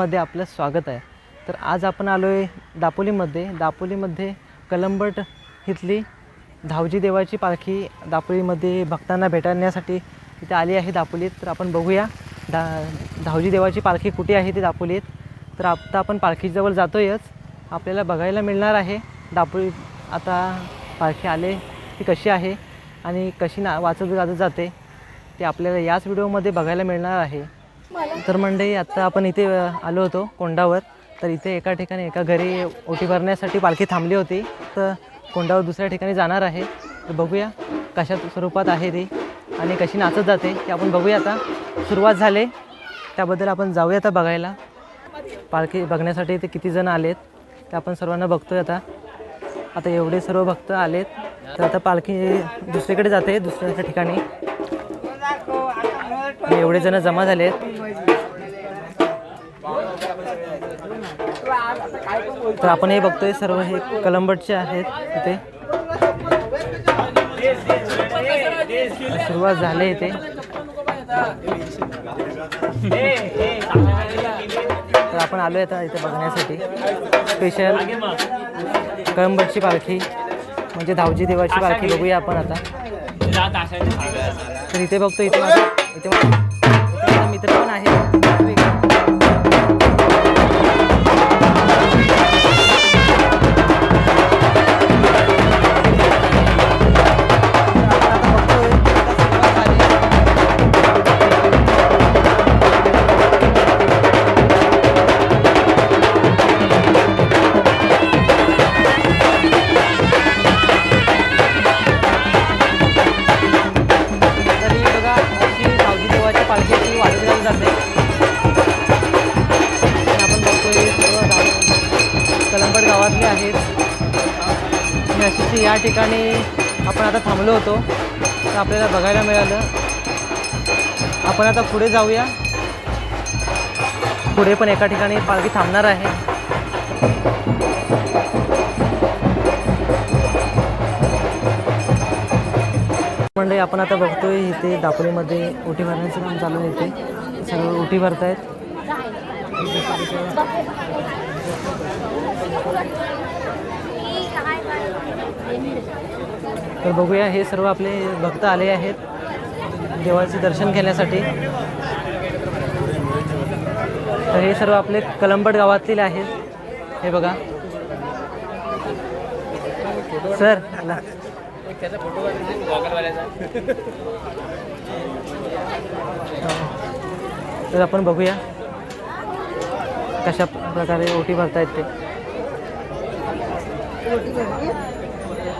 मध्ये आपलं स्वागत आहे. तर आज आपण आलो आहे दापोलीमध्ये. दापोलीमध्ये कलंबट इथली धावजी देवाची पालखी दापोलीमध्ये भक्तांना भेटण्यासाठी इथे आली आहे दापोलीत. तर आपण बघूया धा धावजी देवाची पालखी कुठे आहे ती दापोलीत? तर आता आपण पालखीजवळ जातोयच. आपल्याला बघायला मिळणार आहे दापोली आता पालखी आले ती कशी आहे आणि कशी ना वाचत गाजत जाते ते आपल्याला याच व्हिडिओमध्ये बघायला मिळणार आहे. तर मंडळी आत्ता आपण इथे आलो होतो कोंडावर. तर इथे एका ठिकाणी एका घरी ओटी भरण्यासाठी पालखी थांबली होती. तर कोंडावर दुसऱ्या ठिकाणी जाणार आहे. तर बघूया कशा स्वरूपात आहे ती आणि कशी नाचत जाते ते आपण बघूया आता. सुरुवात झाले. त्याबद्दल आपण जाऊया आता बघायला. पालखी बघण्यासाठी ते किती जण आलेत ते आपण सर्वांना बघतोय आता. आता एवढे सर्व भक्त आलेत. तर आता पालखी दुसरीकडे जाते दुसऱ्या ठिकाणी. आणि एवढे जण जमा झाले तर आपण हे बघतोय सर्व हे कलंबटचे आहेत इथे. सुरुवात झाली इथे. तर आपण आलो आता इथे बघण्यासाठी. स्पेशल कळंबटची पालखी म्हणजे धावजी देवाची पालखी बघूया आपण आता. तर इथे बघतो इथे माझा इथे माझा मित्र पण आहे या ठिकाणी आपण आता थांबलो होतो. तर आपल्याला बघायला मिळालं. आपण आता पुढे जाऊया. पुढे पण एका ठिकाणी पालखी थांबणार आहे. म्हणजे आपण आता बघतोय इथे दापोलीमध्ये ओटी भरण्याचं काम चालू आहे इथे. सर्व ओटी भरतायत. तर बघूया हे सर्व आपले भक्त आले आहेत देवाचे दर्शन घेण्यासाठी. तर हे सर्व आपले कलंबट गावातील आहेत. हे बघा. सर तर आपण बघूया कशा प्रकारे ओटी भरतायत ते.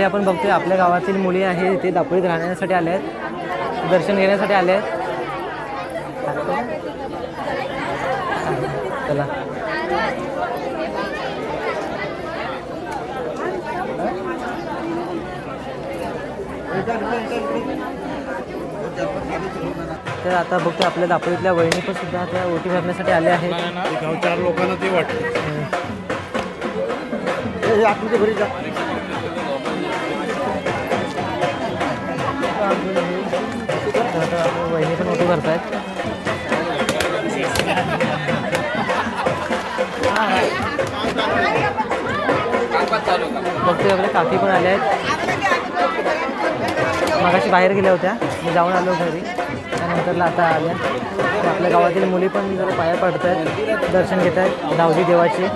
हे आपण बघतोय आपल्या गावातील मुली आहे ते दापोलीत राहण्यासाठी आल्या आहेत. दर्शन घेण्यासाठी आले आहेत. चला. तर आता बघतोय आपल्या दापोलीतल्या वहिनी पण सुद्धा त्या ओटी भरण्यासाठी आल्या आहेत. गाव चार लोकांना ते वाटतं. तर आता वहिनी पण ऑटो करतायत बघतोय आपल्या काकी पण आल्या आहेत. मगाशी बाहेर गेल्या होत्या. मी जाऊन आलो घरी. त्यानंतरला आता आल्या. आपल्या गावातील मुली पण जरा पाया पडत आहेत दर्शन घेत आहेत दावजी देवाचे.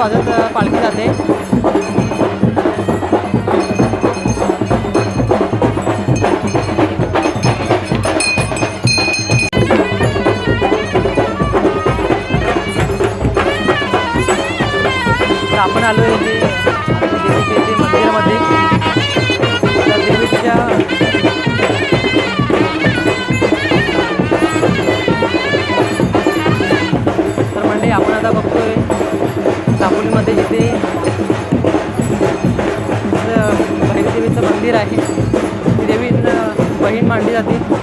वाजत पालखी जाते. आपण आलो दापोलीमध्ये जिथे देवीचं मंदिर आहे. ती देवी बहीण मांडली जाते.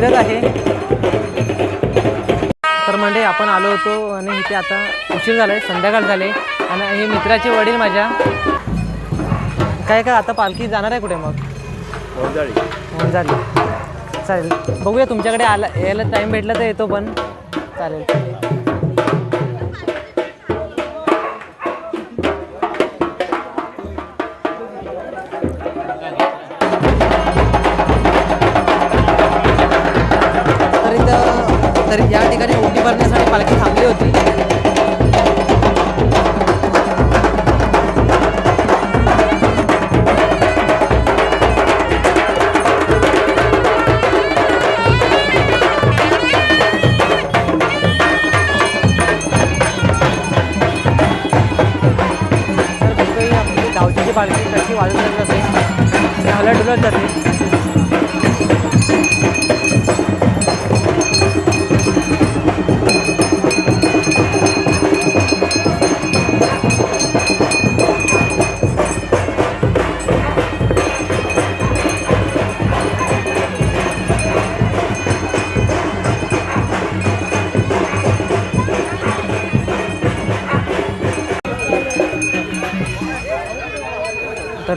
फिरत आहे. तर म्हणजे आपण आलो होतो आणि इथे आता उशीर झाला आहे संध्याकाळ झाले आणि हे मित्राचे वडील माझ्या. काय काय आता पालखी जाणार आहे कुठे मग? झाली चालेल. बघूया तुमच्याकडे आला यायला टाईम भेटला तर येतो पण. चालेल. तर या ठिकाणी उलटी भरण्यासाठी पालखी थांबली होती.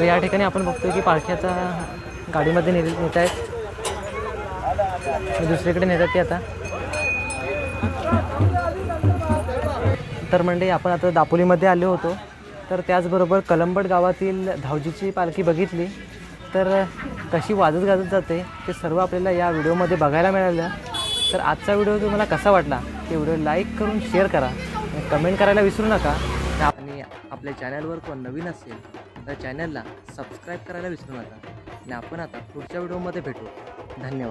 या ठिकाणी आपण बघतोय की पालखी आता गाडीमध्ये ने नेत आहेत. दुसरीकडे नेतात ते आता. तर म्हणजे आपण आता दापोलीमध्ये आलो होतो. तर त्याचबरोबर कलंबट गावातील धावजीची पालखी बघितली. तर कशी वाजत गाजत जाते ते सर्व आपल्याला या व्हिडिओमध्ये बघायला मिळालं. तर आजचा व्हिडिओ तुम्हाला कसा वाटला ते व्हिडिओ लाईक करून शेअर करा. कमेंट करायला विसरू नका. आणि आपल्या चॅनलवर कोण नवीन असेल तर चॅनलला सबस्क्राईब करायला विसरू नका. आणि आपण आता पुढच्या व्हिडिओमध्ये भेटू. धन्यवाद.